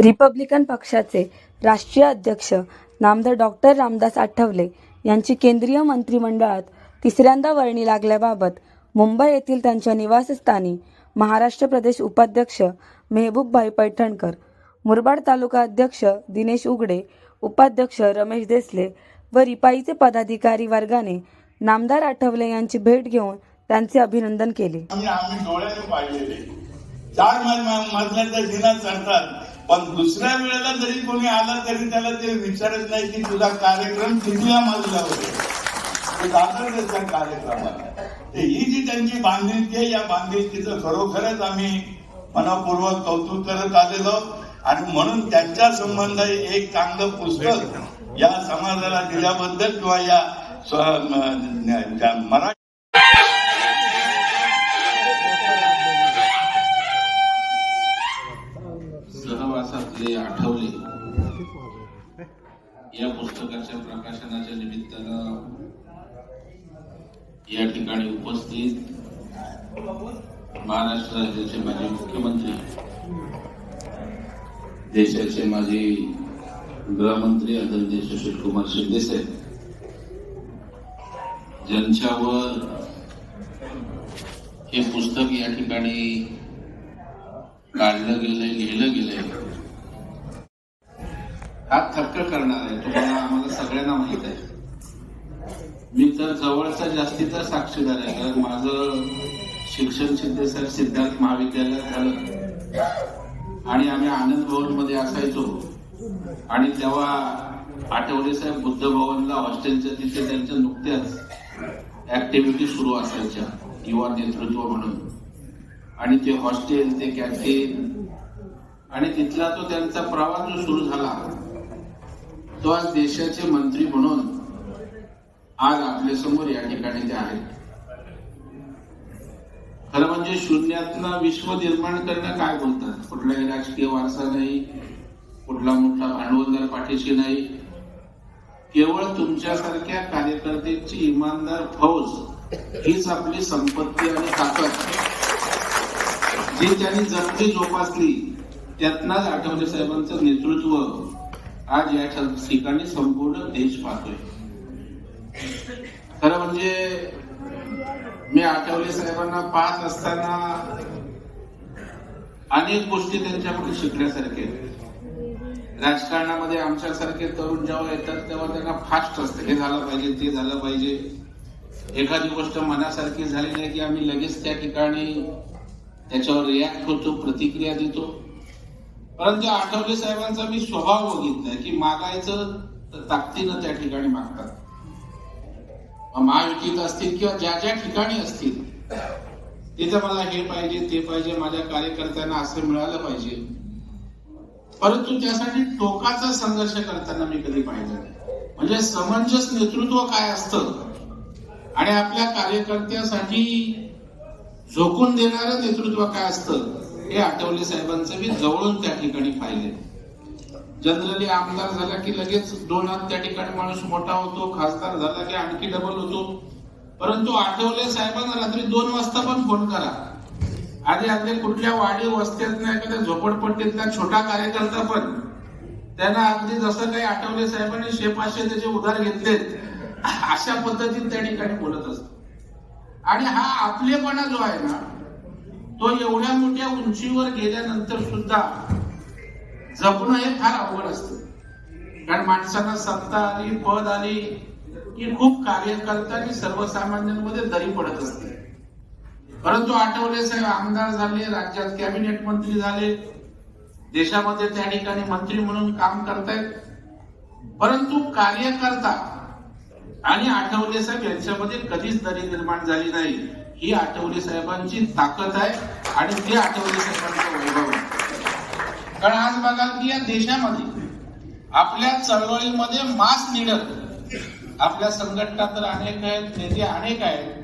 Republican पक्षाचे राष्ट्रीय अध्यक्ष नामदार डॉक्टर रामदास आठवले यांची केंद्रीय मंत्रिमंडळात तिसऱ्यांदा वर्णी लागल्याबाबत मुंबई येथील त्यांच्या निवासस्थानी महाराष्ट्र प्रदेश उपाध्यक्ष मेहबूबभाई पैठणकर मुरबाड तालुका अध्यक्ष दिनेश उगडे उपाध्यक्ष रमेश देसले व रिपाईचे पदाधिकारी वर्गाने नामदार आठवले यांची भेट घेऊन त्यांचे अभिनंदन केले. आम्ही डोळ्याने पाहिलेले. चार मा- मा- जिना चढतात पण दुसऱ्या वेळेला जरी कोणी आला तरी त्याला ते विचारत नाही की तुझा कार्यक्रम कितीला माजला होता? ते कार्यक्रमाला ही जी त्यांची बांधिलकी आहे या बांधिलकीचं खरोखरच आम्ही मनापूर्वक कौतुक करत आलेलो आणि म्हणून त्यांच्या संबंध एक चांगलं पुस्तक या समाजाला दिल्याबद्दल किंवा या मराठी प्रवासातले आठवले. या पुस्तकाच्या प्रकाशनाच्या निमित्तानं या ठिकाणी उपस्थित महाराष्ट्र राज्याचे माजी मुख्यमंत्री देशाचे माजी गृहमंत्री आदरणीय सुशील कुमार शिंदेसाहेब ज्यांच्यावर हे पुस्तक या ठिकाणी काढलं गेलंय लिहिलं गेलंय. हा थक्क करणार आहे तुम्हाला आम्हाला सगळ्यांना माहीत आहे. मी तर जवळचा जास्तीचा साक्षीदार आहे कारण माझं शिक्षण सिद्धेसर सिद्धार्थ महाविद्यालयात झालं. आणि आम्ही आनंद भवनमध्ये असायचो. आणि तेव्हा आठवले साहेब बुद्ध भवनला हॉस्टेलच्या तिथे त्यांच्या नुकत्याच ऍक्टिव्हिटी सुरू असायच्या युवा नेतृत्व म्हणून. आणि ते हॉस्टेल ते कॅन्टीन आणि तिथला तो त्यांचा प्रवास जो सुरू झाला तो आज देशाचे मंत्री म्हणून आज आपल्यासमोर या ठिकाणी ते आहेत. खरं म्हणजे शून्यातनं विश्व निर्माण करणं काय बोलतात? कुठलाही राजकीय वारसा नाही कुठला मोठा भांडवलदार पाठीशी नाही. केवळ तुमच्यासारख्या कार्यकर्त्यांची इमानदार फौज हीच आपली संपत्ती आणि ताकद. जे त्यांनी जपली जोपासली त्यातनाच आठवले साहेबांचं नेतृत्व आज या ठिकाणी संपूर्ण देश पाहतोय. खरं म्हणजे मी आठवले साहेबांना पाहत असताना अनेक गोष्टी त्यांच्याकडून शिकण्यासारखे राजकारणामध्ये आमच्यासारखे तरुण जेव्हा येतात तेव्हा त्यांना फास्ट असतं. हे झालं पाहिजे ते झालं पाहिजे. एखादी गोष्ट मनासारखी झाली नाही की आम्ही लगेच त्या ठिकाणी त्याच्यावर रिॲक्ट होतो प्रतिक्रिया देतो. परंतु आठवले साहेबांचा मी स्वभाव बघितलाय की मागायचं तर ताकदीनं त्या ठिकाणी मागतात. महायुतीत असतील किंवा ज्या ज्या ठिकाणी असतील तिथं मला हे पाहिजे ते पाहिजे माझ्या कार्यकर्त्यांना असं मिळालं पाहिजे. परंतु त्यासाठी टोकाचा संघर्ष करताना मी कधी पाहिलं नाही. म्हणजे समंजस नेतृत्व काय असतं? आणि आपल्या कार्यकर्त्यासाठी झोकून देणारं नेतृत्व काय असतं हे आठवले साहेबांचं मी जवळून त्या ठिकाणी पाहिले जनरली आमदार झाला की लगेच दोन हात त्या ठिकाणी माणूस मोठा होतो खासदार झाला की आणखी डबल होतो. परंतु आठवले साहेबांना रात्री दोन वाजता पण फोन करा. आधी अगदी कुठल्या वाडी वस्त्यात नाही एखाद्या झोपडपट्टीतला छोटा कार्यकर्ता पण. त्यांना अगदी जसं काही आठवले साहेबांनी शेपाशे त्याचे उधार घेतलेत अशा पद्धतीत त्या ठिकाणी बोलत असतो आणि हा आपलेपणा जो आहे ना तो एवढ्या मोठ्या उंचीवर गेल्यानंतर सुद्धा जपणं हे फार अवघड असतं. कारण माणसांना सत्ता आली पद आली की खूप कार्यकर्ता आणि सर्वसामान्यांमध्ये दरी पडत असते. परंतु आठवले साहेब आमदार झाले राज्यात कॅबिनेट मंत्री झाले देशामध्ये त्या ठिकाणी मंत्री म्हणून काम करतायत. परंतु कार्यकर्ता आणि आठवले साहेब यांच्यामध्ये कधीच दरी निर्माण झाली नाही. ही आठवले साहेबांची ताकद आहे आणि ते आठवले साहेबांचा वैभव आहे. कारण आज बघाल की या देशामध्ये आपल्या चळवळीमध्ये मास लीडर आपल्या संघटना तर अनेक आहेत नेते अनेक आहेत.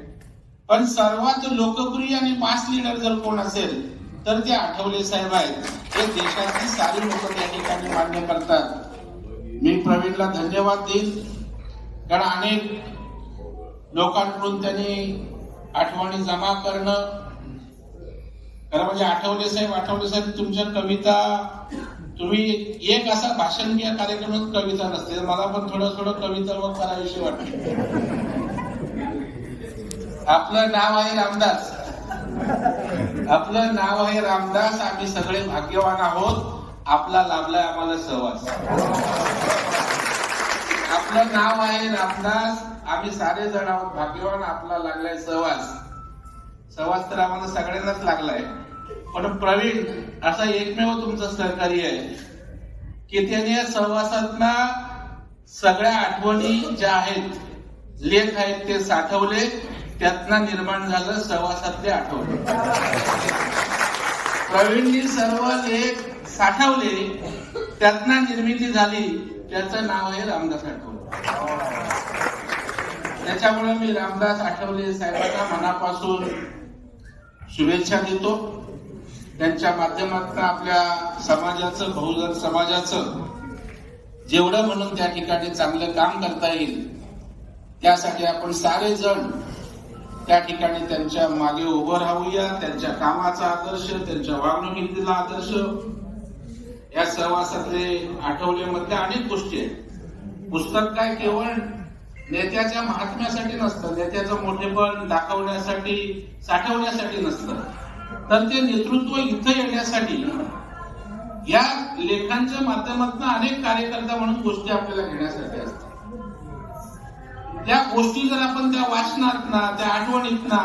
पण सर्वात लोकप्रिय आणि मास लीडर जर कोण असेल तर ते आठवले साहेब आहेत. हे देशातली सारी लोक त्या ठिकाणी मान्य करतात. मी प्रवीणला धन्यवाद देईन कारण अनेक लोकांकडून त्यांनी आठवणी जमा करणं खरं म्हणजे आठवले साहेब आठवले साहेब तुमच्या कविता तुम्ही एक असा भाषण घ्या कार्यक्रमात कविता नसते मला पण थोडं थोडं कविता मग करावीशी वाटते. आपलं नाव आहे रामदास. आपलं नाव आहे रामदास आम्ही सगळे भाग्यवान आहोत. आपला लाभलाय आम्हाला सहवास. आपलं नाव आहे रामदास. आम्ही सारे जण आहोत. भाग्यवान आपला लागलाय सहवास. सहवास तर आम्हाला सगळ्यांनाच लागलाय. पण प्रवीण असा एकमेव तुमचा सहकारी आहे. की त्याने या सहवासातना सगळ्या आठवणी ज्या आहेत लेख आहेत ते साठवले त्यातनं निर्माण झालं सहवासातले आठवणी. प्रवीणनी सर्व लेख साठवले त्यातनं निर्मिती झाली. त्याचं नाव आहे रामदास आठवले. त्याच्यामुळे मी रामदास आठवले साहेबांना मनापासून शुभेच्छा देतो. त्यांच्या माध्यमातून आपल्या समाजाचं बहुजन समाजाचं जेवढं म्हणून त्या ठिकाणी चांगलं काम करता येईल त्यासाठी आपण सारे जण त्या ठिकाणी त्यांच्या मागे उभं राहूया त्यांच्या कामाचा आदर्श त्यांच्या वागणुकीतला आदर्श. या सहवासातले आठवल्यामधल्या अनेक गोष्टी आहेत. पुस्तक काय केवळ नेत्याच्या महात्म्यासाठी नसतं नेत्याचं मोठेपण दाखवण्यासाठी साठवण्यासाठी नसतं. तर ते नेतृत्व इथं येण्यासाठी या लेखांच्या माध्यमातून अनेक कार्यकर्ता म्हणून गोष्टी आपल्याला घेण्यासाठी असतात. त्या गोष्टी जर आपण त्या वाचनात ना त्या आठवणीत ना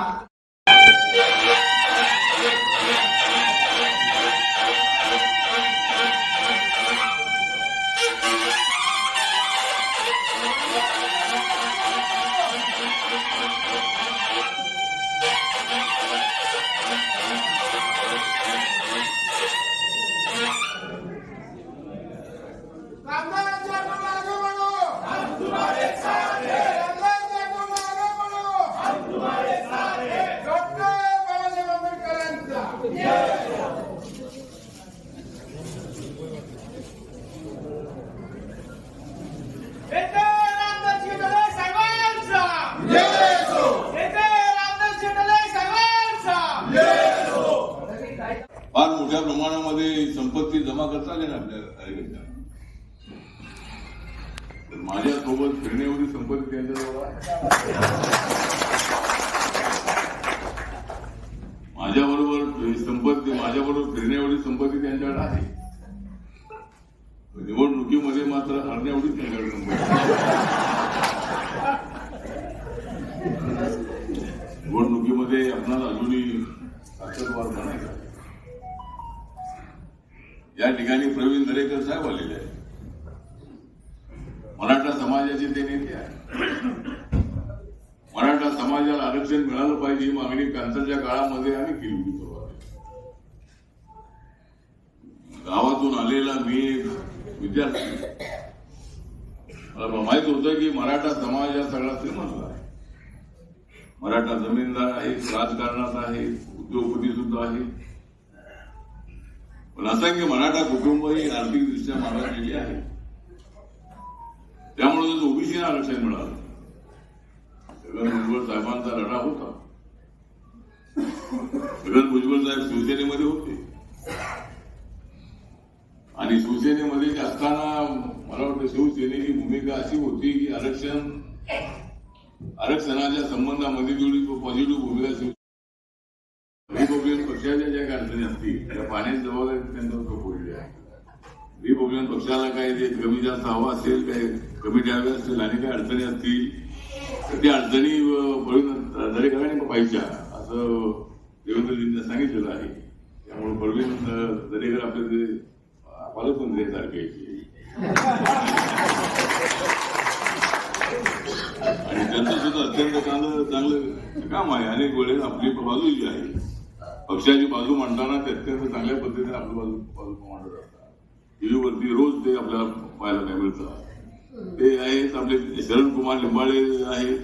माझ्याबरोबर एवढी संपत्ती त्यांच्याकडे आहे. निवडणुकीमध्ये मात्र हरणे एवढीच त्यांच्याकडे संपत्ती निवडणुकीमध्ये आपणाला अजूनही ताकदवार म्हणायचा या ठिकाणी प्रवीण दरेकर साहेब आलेले आहेत. मराठा समाजाचे ते नेते आहेत. मराठा समाजाला आरक्षण मिळालं पाहिजे ही मागणी कांतरच्या काळामध्ये आम्ही केली होती. सुरुवात आलेला मी एक विद्यार्थी. मला माहीत होतं की मराठा समाज हा सगळा श्रीमंत आहे. मराठा जमीनदार आहेत राजकारणात आहे उद्योगपती सुद्धा आहे. पण असंख्य मराठा कुटुंब ही आर्थिकदृष्ट्या मागासलेली आहे. त्यामुळे जर ओबीसीला आरक्षण मिळालं. छगन भुजबळ साहेबांचा लढा होता. छगन भुजबळ साहेब शिवसेनेमध्ये होते. आणि शिवसेनेमध्ये असताना मला वाटतं शिवसेनेची भूमिका अशी होती की आरक्षण आरक्षणाच्या संबंधामध्ये जेवढी पॉझिटिव्ह भूमिका शिव रिपब्लिकन पक्षाच्या ज्या काही अडचणी असतील त्या पाण्याची जबाबदारी त्यांच्यावर सोपवलेली आहे. रिपब्लिकन पक्षाला काही ते कमी जास्त हवा असेल काही कमी द्यावे असतील आणि काही अडचणी असतील तर त्या अडचणी प्रवीण दरेकरांनी पाहिजे. असं देवेंद्रजींनी सांगितलेलं आहे. त्यामुळे प्रवीण दरेकर आपले ते आणि त्यांचं सुद्धा अत्यंत चांगलं चांगलं काम आहे. अनेक वेळेस आपली बाजू जी आहे पक्षाची बाजू मांडताना ते अत्यंत चांगल्या पद्धतीने आपली बाजू बाजू मांडत असतात. टीव्हीवरती रोज ते आपल्याला पाहायला काय मिळतं? ते आहेत आपले शरण कुमार लिंबाळे आहेत.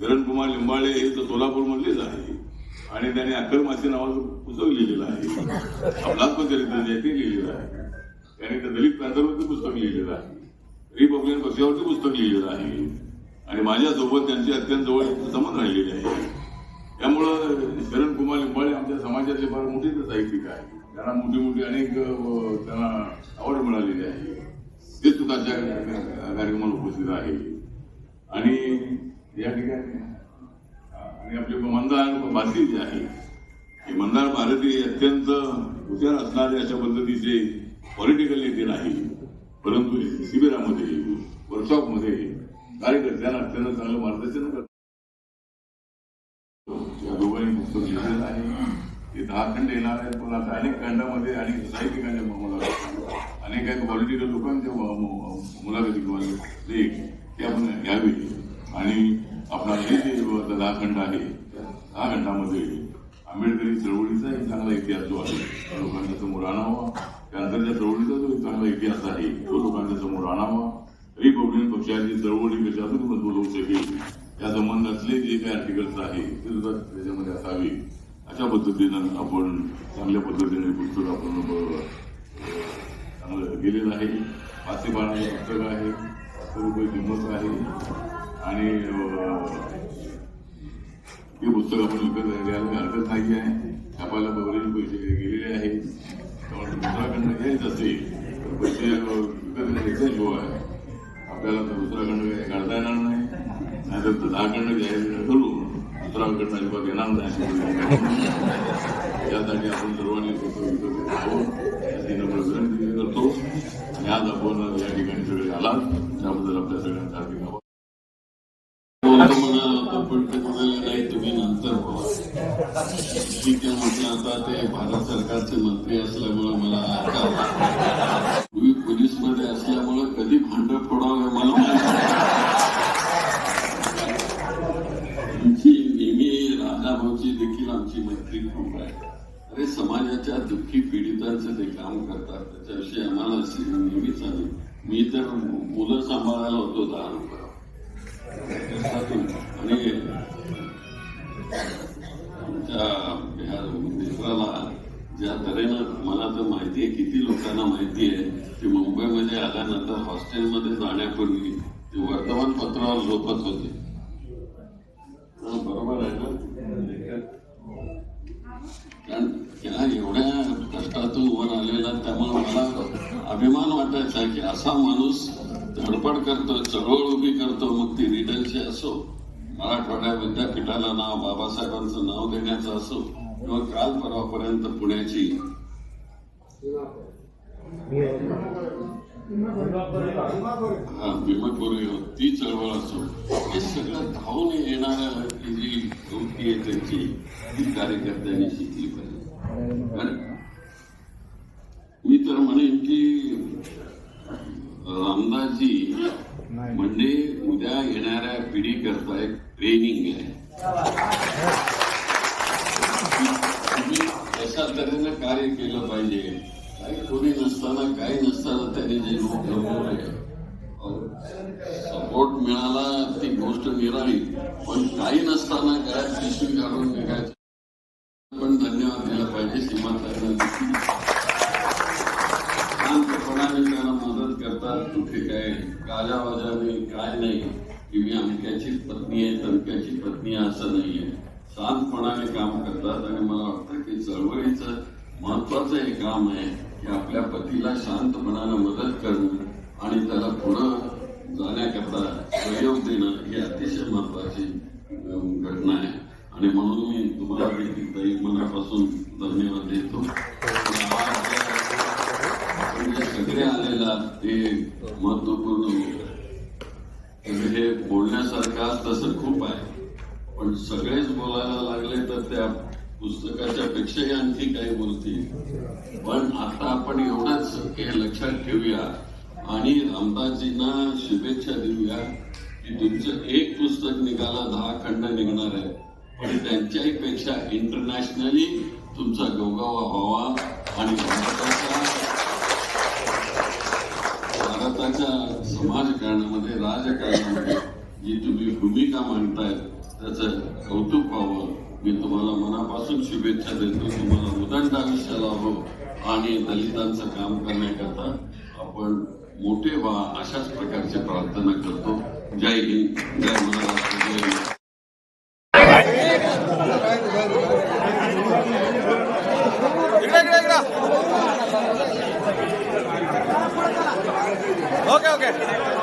शरण कुमार लिंबाळे हे तर सोलापूर मधलेच आहे आणि त्याने अक्कल मासी नावाचं पुस्तक लिहिलेलं आहे. आपलाच पण चरित्र जे आहे ते लिहिलेलं आहे. त्याने तर दलित पॅन्थरवरती पुस्तक लिहिलेलं आहे. रिपब्लिकन पक्षावरती पुस्तक लिहिलेलं आहे. आणि माझ्यासोबत त्यांचे अत्यंत जवळ संबंध राहिलेले आहे त्यामुळं शरण कुमार लिंबाळे आमच्या समाजातले फार मोठे साहित्यिक आहे त्यांना मोठी मोठी अनेक त्यांना आवड मिळालेली आहे ते सुद्धा त्या कार्यक्रमाला उपस्थित आहे आणि या ठिकाणी आणि आपले मंदार भारती जे आहे हे मंदार भारती अत्यंत हुशार असणारे अशा पद्धतीचे पॉलिटिकल नेते नाही परंतु शिबिरामध्ये वर्कशॉपमध्ये कार्यकर्त्यांना अत्यंत चांगलं मार्गदर्शन करतात. दोघांनी पुस्तक लिहिलेलं आहे. ते दहा खंड येणार आहेत पण आता अनेक खंडामध्ये अनेक साहित्यिकांच्या मुलाखती अनेक काही पॉलिटिकल लोकांच्या मुलाखती किंवा लेख ते आपण घ्यावे. आणि आपला हे जे दहा खंड आहे दहा खंडामध्ये आंबेडकरी चळवळीचा एक चांगला इतिहास जो आहे तो लोकांच्या समोर आणावा. त्यानंतर त्या चळवळीचा जो एक चांगला इतिहास आहे तो लोकांच्या समोर आणावा. रिपब्लिकन पक्षाची चळवळी कशातून मजबूत होऊ शकेल या संबंधातले जे काही आर्टिकल्स आहे ते सुद्धा त्याच्यामध्ये असावे. अशा पद्धतीनं आपण चांगल्या पद्धतीने पुस्तक आपण चांगलं गेलेलं आहे. पाचशे पानाचं पुस्तक आहे पाचशे रुपये किंमत आहे. आणि हे पुस्तक आपण विकत घ्यायला हरकत नाही आहे. छापायला बरेच पैसे गेलेले आहेत. त्यामुळे दुसराखंड घ्यायचं असेल तर पैसे अं, विकत घेतल्याशिवाय आपल्याला तर दुसरा खंड काही काढता येणार नाही नाहीतर तो दहा खंड घ्यायला करून दुसरा खंड अजिबात येणार नाही यासाठी आपण सर्वांनी स्वतः विकत घ्यावं याची नम्र विनंती करतो आणि आज आपण या ठिकाणी सगळे आलात त्याबद्दल आपल्या सगळ्यांचा ठीक आहे म्हटलं आता ते भारत सरकारचे मंत्री असल्यामुळे मला पूर्वी पोलीसमध्ये असल्यामुळे कधी भांड फोडावे मला माहिती आमची नेहमी राजाभाऊची देखील आमची मैत्री खूप आहे अरे समाजाच्या दुःखी पीडितांचं ते काम करतात त्याच्याविषयी आम्हाला नेहमीच आहे मी तर मुलं सांभाळायला होतो दहा रुपये आणि ह्या मित्राला ज्या तऱ्हेनं मला तर माहिती आहे किती लोकांना माहिती आहे की मुंबईमध्ये आल्यानंतर हॉस्टेलमध्ये जाण्यापूर्वी ते वर्तमानपत्रावर झोपत होते. बरोबर आहे ना? कारण त्या एवढ्या कष्टातून वर आलेला त्यामुळे मला अभिमान वाटायचा की असा माणूस धडपड करतो चळवळ उभी करतो मग ती रिटर्नशी असो. मराठवाड्या विद्यापीठाला नाव बाबासाहेबांचं नाव देण्याचं असो किंवा काल परवापर्यंत पुण्याची. हा भीमपुरी हो, ती चळवळ असो. हे सगळं धावून येणाऱ्या जी गोष्टी आहे त्यांची ती कार्यकर्त्यांनी शिकली पाहिजे. मी तर म्हणेन की रामदासजी म्हणजे उद्या येणाऱ्या पिढीकरता एक ट्रेनिंग आहे. तुम्ही कशा तऱ्हेनं कार्य केलं पाहिजे. काही कोणी नसताना काही नसताना त्यांनी जे लोक घडवले सपोर्ट मिळाला ती गोष्ट निराळी. पण काही नसताना गळ्यात पिशवी काढून निघायचं. पण धन्यवाद दिला पाहिजे सीमाताईंना शांतपणाने त्याला मदत करतात कुठे काय गाजावाजाने काय नाही की मी अमक्याचीच पत्नी आहे तमक्याची पत्नी असं नाहीये. शांतपणाने काम करतात आणि मला वाटतं की चळवळीचं महत्वाचं हे काम आहे की आपल्या पतीला शांतपणाने मदत करणं आणि त्याला पुढं जाण्याकरता सहयोग देणं ही अतिशय महत्वाची घटना आहे. आणि म्हणून मी तुम्हाला देखील मनापासून धन्यवाद देतो. सगळे ते महत्त्वपूर्ण हे बोलण्यासारखं आज तसं खूप आहे. पण सगळेच बोलायला लागले तर त्या पुस्तकाच्या पेक्षाही आणखी काही बोलतील. पण आता आपण एवढंच हे लक्षात ठेवूया. आणि रामदासजींना शुभेच्छा देऊया की तुमचं एक पुस्तक निघाला दहा खंड निघणार आहे. पण त्यांच्याही पेक्षा इंटरनॅशनली तुमचा गोगावा व्हावा आणि समाजकारणामध्ये राजकारणामध्ये जी तुम्ही भूमिका मांडताय त्याचं कौतुक व्हावं. मी तुम्हाला मनापासून शुभेच्छा देतो. तुम्हाला उदंड आयुष्य लाभो आणि दलितांचं काम करण्याकरता आपण मोठे व्हा अशाच प्रकारची प्रार्थना करतो. जय हिंद. जय महाराज Okay, okay.